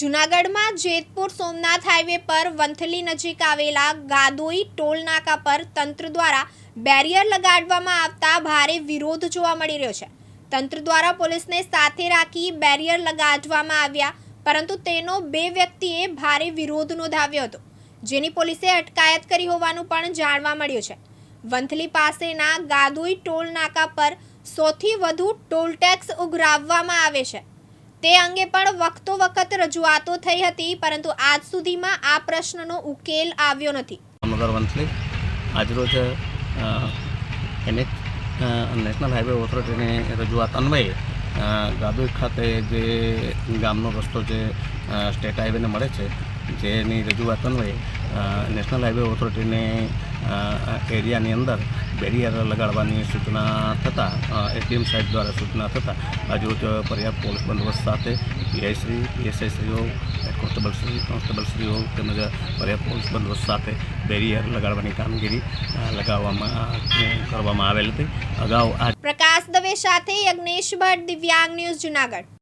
જૂનાગઢમાં જેતપુર સોમનાથ હાઈવે પર વંથલી નજીક આવેલા ગાદોઈ ટોલ નાકા પર તંત્ર દ્વારા બેરિયર લગાડવામાં આવતા ભારે વિરોધ જોવા મળી રહ્યો છે. તંત્ર દ્વારા પોલીસને સાથે રાખી બેરિયર લગાડવામાં આવ્યા, પરંતુ તેનો બે વ્યક્તિએ ભારે વિરોધ નોંધાવ્યો હતો, જેની પોલીસે અટકાયત કરી હોવાનું પણ જાણવા મળ્યું છે. વંથલી પાસેના ગાદોઈ ટોલ નાકા પર સૌથી વધુ ટોલ ટેક્સ ઉઘરાવવામાં આવે છે. તે અંગે પણ વખતો વખત રજૂઆતો થઈ હતી, પરંતુ આજ સુધીમાં આ પ્રશ્નનો ઉકેલ આવ્યો નથી. દામોદર વંથલી આજરોજ એનએચ નેશનલ હાઈવે ઓથોરિટીની રજૂઆત અન્વયે ગાદોઈ ખાતે જે ગામનો રસ્તો જે સ્ટેટ હાઈવેને મળે છે, જેની રજૂઆત અન્વયે નેશનલ હાઈવે ઓથોરિટીને એરિયાની અંદર બેરિયર લગાડવાની સૂચના થતાં એટીએમ સાહેબ દ્વારા સૂચના થતાં, આજરોજ પર્યાપ્ત પોલીસ બંદોબસ્ત સાથે પીઆઈશ્રી પીએસઆઈશ્રીઓ હેડ કોન્સ્ટેબલશ્રી કોન્સ્ટેબલશ્રીઓ તેમજ પર્યાપ્ત પોલીસ બંદોબસ્ત સાથે બેરિયર લગાડવાની કામગીરી લગાવવામાં કરવામાં આવેલ હતી. અગાઉ પ્રકાશ દવે સાથે યજ્ઞેશ ભટ્ટ દિવ્યાંગ ન્યૂઝ જુનાગઢ.